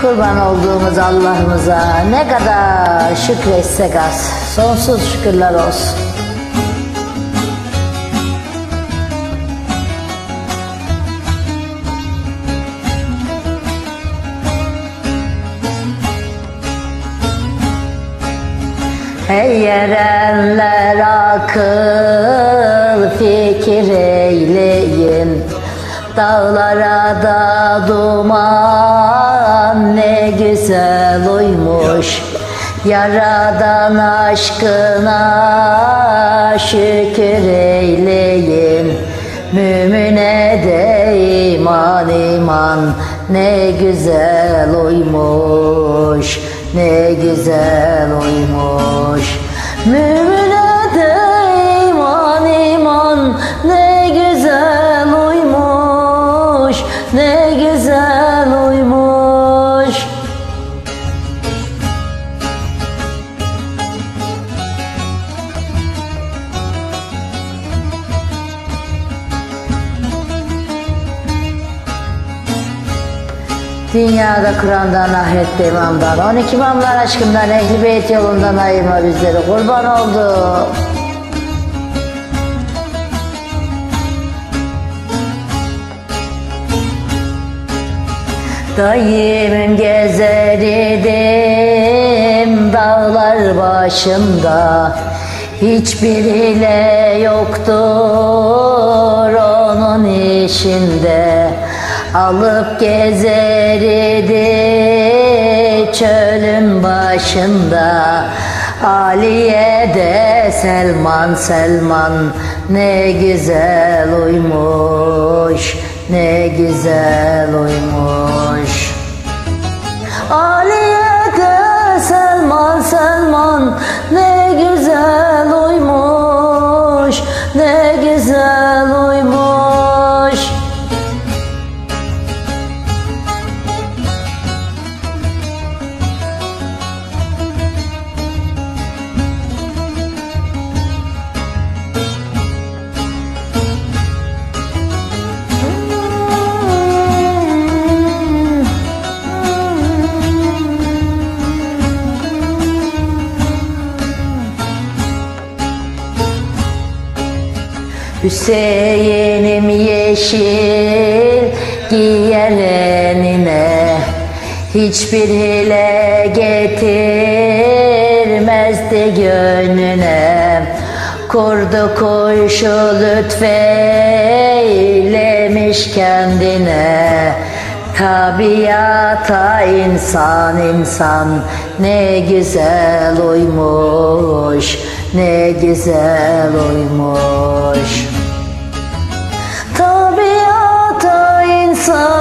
kurban olduğumuz Allah'ımıza ne kadar şükretsek az. Sonsuz şükürler olsun. Ey erenler akıl fikir eyleyin Dağlara da duman ne güzel uymuş. Yaradan aşkına şükür eyleyin Mümine de iman iman. Ne güzel uymuş ne güzel uymuş. Mümine Dünyada Kur'an'dan, ahirette imamdan, 12 imamlar aşkından, ehl beyt yolundan ayırma bizleri. Kurban oldu. Daimim gezer idim dağlar başında Hiçbiriyle yoktur onun işinde Alıp gezer idi çölün başında. Aliye de Selman Selman ne güzel uymuş ne güzel uymuş. Aliye de Selman Selman ne güzel Hüseyin'im yeşil giyer enine Hiçbir hile getirmezdi gönlüne. Kurdu kuşu lütfeylemiş kendine. Tabiata insan insan ne güzel uymuş ne güzel oymuş Tabiata insan